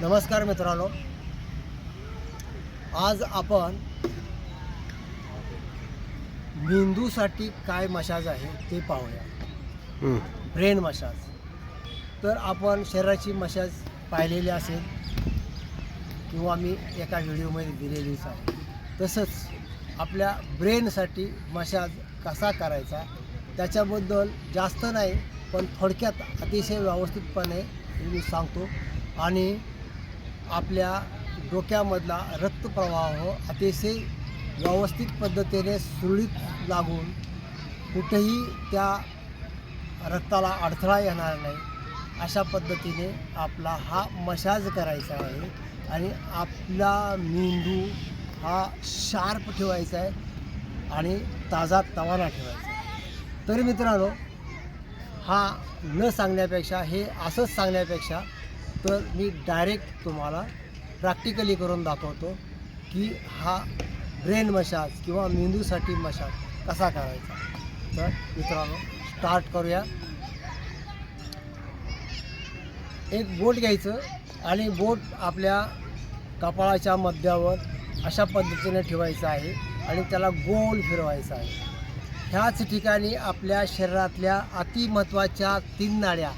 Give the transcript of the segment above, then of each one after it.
नमस्कार मित्रांनो. आज आपण मेंदूसाठी काय मशाज आहे ते पाहूया. Brain massage. तर आपण शरीराची मशाज पाहिलेली असेल किंवा मी एका व्हिडिओमध्ये दिलेलीच आहे. तसंच आपल्या ब्रेनसाठी मशाज कसा करायचा त्याच्याबद्दल जास्त नाही पण थोडक्यात अतिशय व्यवस्थितपणे मी सांगतो. आणि आपल्या डोक्यामधला रक्तप्रवाह हो, अतिशय व्यवस्थित पद्धतीने सुरळीत लागून कुठेही त्या रक्ताला अडथळा येणार नाही अशा पद्धतीने आपला हा मशाज करायचा आहे आणि आपला मेंदू हा शार्प ठेवायचा आहे आणि ताजा तवाना ठेवायचा आहे. तरी मित्रांनो हा न सांगण्यापेक्षा हे असंच सांगण्यापेक्षा तर मी डायरेक्ट तुम्हाला प्रॅक्टिकली करून दाखवतो की हा ब्रेन मशाज किंवा मेंदूसाठी मशाज कसा करायचा. तर मित्रांनो स्टार्ट करूया. एक बोट घ्यायचं आणि बोट आपल्या कपाळाच्या मध्यावर अशा पद्धतीने ठेवायचं आहे आणि त्याला गोल फिरवायचं आहे. ह्याच ठिकाणी आपल्या शरीरातल्या अतिमहत्त्वाच्या तीन नाड्या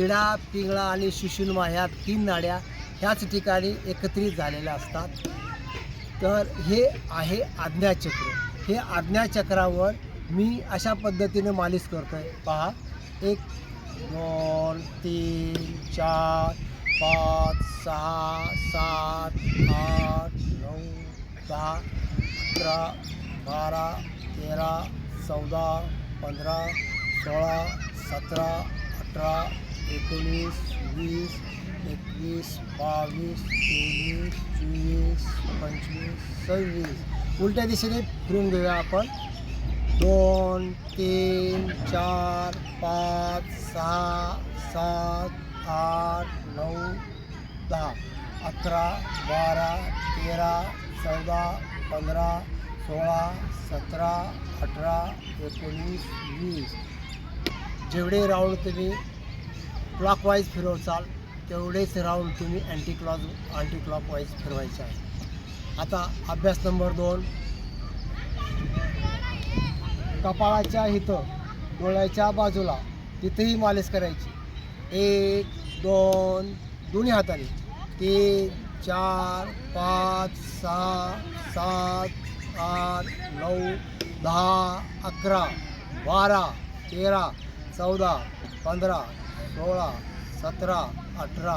इडा पिंगळा आणि सुषुम्ना ह्या तीन नाड्या ह्याच ठिकाणी एकत्रित झालेल्या असतात. तर हे आहे आज्ञाचक्र. हे आज्ञाचक्रावर मी अशा पद्धतीने मालिश करतो आहे पहा. एक दोन तीन चार पाच सहा सात आठ नऊ दहा अकरा बारा तेरा चौदा पंधरा सोळा सतरा अठरा एकोणीस वीस एकवीस बावीस तेवीस चोवीस पंचवीस सव्वीस. उलट्या दिशेने फिरून घेऊया आपण. दोन तीन चार पाच सहा सात आठ नऊ दहा. अकरा बारा तेरा चौदा पंधरा सोळा सतरा अठरा एकोणीस वीस. जेवढे राऊंड तुम्ही क्लॉकवाईज फिरवचाल तेवढेच राऊंड तुम्ही अँटी क्लॉज अँटी क्लॉकवाईज फिरवायचे आहे. आता अभ्यास नंबर दोन. कपाळाच्या इथं डोळ्याच्या बाजूला तिथेही मालिश करायची. एक दोन दोन्ही हाताने. तीन चार पाच सहा सात आठ नऊ दहा अकरा बारा तेरा चौदा पंधरा सोळा सतरा अठरा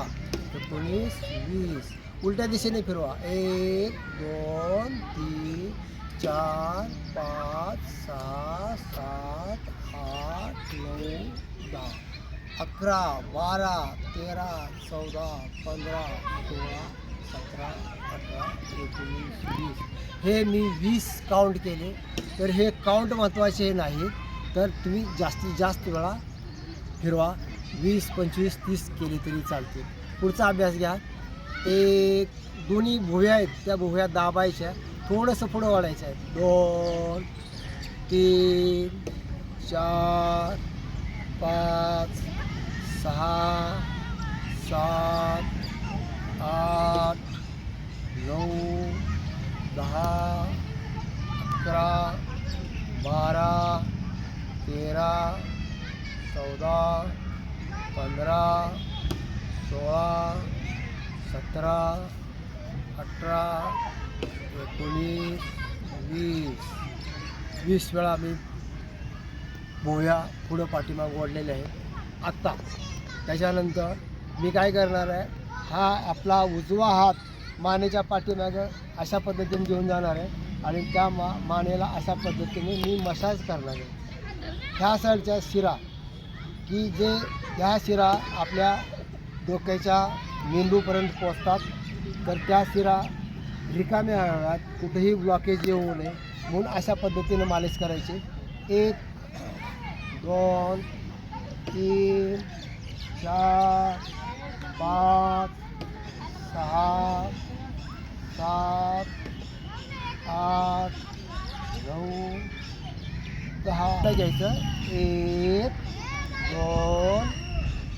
एकोणीस वीस. उलट्या दिशेने फिरवा. एक दोन तीन चार पाच सहा सात आठ नऊ दहा. अकरा बारा तेरा चौदा पंधरा सोळा सतरा अठरा एकोणीस वीस. हे मी वीस काउंट केले. तर हे काउंट महत्त्वाचे नाही तर तुम्ही जास्तीत जास्त वेळा फिरवा. वीस पंचवीस तीस केली तरी चालते. पुढचा अभ्यास घ्या. एक दोन्ही भुव्या आहेत. त्या भुव्या दाबायच्या. थोडंसं पुढं वाढायचं आहे. दोन तीन चार पाच सहा सात आठ नऊ दहा अकरा बारा तेरा चौदा पंधरा सोळा सतरा अठरा एकोणीस वीस. वीस वेळा मी भोया पुढं पाठीमाग ओढलेले आहे. आत्ता. त्याच्यानंतर मी काय करणार आहे हा आपला उजवा हात मानेच्या पाठीमागं अशा पद्धतीने घेऊन जाणार आहे आणि त्या मा मानेला अशा पद्धतीने मी मसाज करणार आहे. ह्या साईडच्या शिरा की जे ह्या शिरा आपल्या डोक्याच्या मेंदूपर्यंत पोचतात तर त्या शिरा रिकाम्या हव्यात कुठेही ब्लॉकेज येऊ नये म्हणून अशा पद्धतीने मालिश करायची. एक दोन तीन चार पाच सहा सात आठ नऊ दहा. घ्यायचं. एक दोन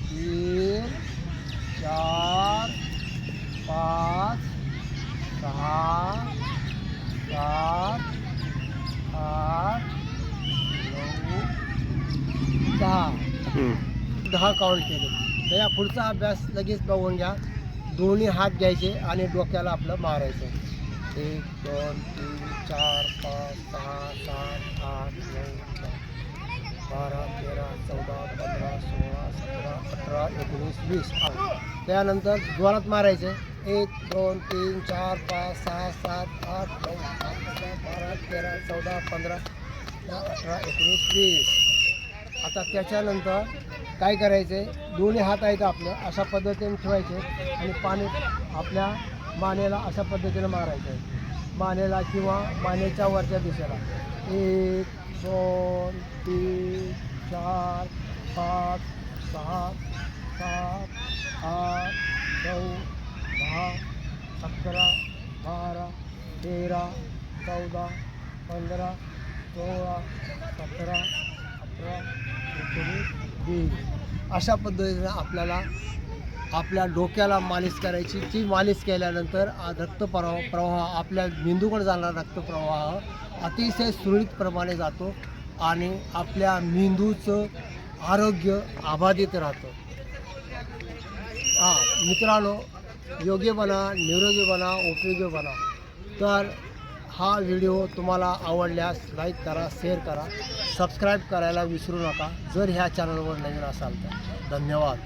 तीन चार पाच सहा सात आठ नऊ दहा. दहा काउंट केले. त्याच्या पुढचा अभ्यास लगेच बघून घ्या. दोन्ही हात घ्यायचे आणि डोक्याला आपलं मारायचं. एक दोन तीन चार पाच सहा सात आठ नऊ बारा तेरा चौदा पंधरा सोळा सतरा अठरा एकोणीस वीस. त्यानंतर जोरात मारायचं. एक दोन तीन चार पाच सहा सात आठ नऊ बारा तेरा चौदा पंधरा अठरा एकोणीस वीस. आता त्याच्यानंतर काय करायचे? दोन्ही हात आहेत आपले अशा पद्धतीने ठेवायचे आणि पाणी आपल्या मानेला अशा पद्धतीने मारायचं. आहे मानेला किंवा मानेच्या वरच्या दिशेला. एक दोन तीन चार पाच सहा सात आठ नऊ दहा अकरा बारा तेरा चौदा पंधरा सोळा सतरा अठरा एकोणीस वीस. अशा पद्धतीनं आपल्याला आपल्या डोक्याला मालिश करायची. ती मालिश केल्यानंतर रक्तप्रवा प्रवाह आपल्या मेंदूकडे जाणारा रक्तप्रवाह अतिशय सुरळीतप्रमाणे जातो. आणि आपल्या मेंदूचं आरोग्य अबाधित राहतं. हां मित्रांनो योग्य बना निरोगी बना उपयोगी बना. तर हा व्हिडिओ तुम्हाला आवडल्यास लाईक करा शेअर करा सबस्क्राईब करायला विसरू नका. जर ह्या चॅनलवर नवीन असाल तर. धन्यवाद.